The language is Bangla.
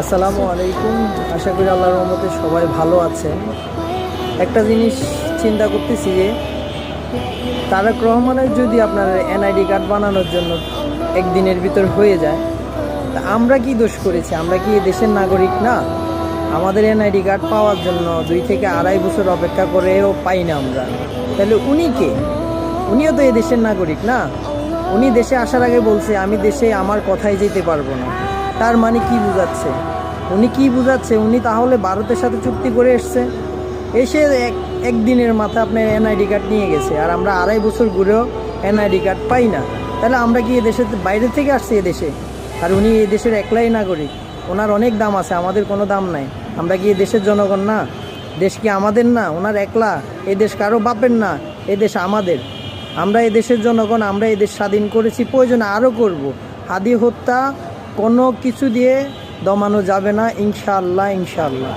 আসসালামু আলাইকুম। আশা করি আল্লাহর রহমতে সবাই ভালো আছেন। একটা জিনিস চিন্তা করতেছি যে, তারেক রহমানের যদি আপনার এনআইডি কার্ড বানানোর জন্য একদিনের ভিতর হয়ে যায়, তা আমরা কি দোষ করেছি? আমরা কি দেশের নাগরিক না? আমাদের এনআইডি কার্ড পাওয়ার জন্য দুই থেকে আড়াই বছর অপেক্ষা করেও পাই না আমরা। তাহলে উনি কে? উনিও তো এ দেশের নাগরিক না? উনি দেশে আসার আগে বলছে, আমি দেশে আমার কথায় যেতে পারব না। তার মানে কি বুঝাচ্ছে? উনি কি বুঝাচ্ছে? উনি তাহলে ভারতের সাথে চুক্তি করে এসছে। এসে এক, একদিনের মাথা আপনার এনআইডি কার্ড নিয়ে গেছে। আর আমরা আড়াই বছর ঘুরেও এনআইডি কার্ড পাই না। তাহলে আমরা কি এদেশের বাইরে থেকে আসছি এদেশে? আর উনি এই দেশের একলাই নাগরিক। ওনার অনেক দাম আছে, আমাদের কোনো দাম নাই। আমরা কি দেশের জনগণ না? দেশ কি আমাদের না? ওনার একলা। এই দেশ কারও বাপের না। এই দেশ আমাদের। আমরা এই দেশের জনগণ, আমরা এই দেশ স্বাধীন করেছি, প্রয়োজনে আরও করব। হাদি হত্যা কোনো কিছু দিয়ে দমানো যাবে না ইনশাআল্লাহ ইনশাআল্লাহ।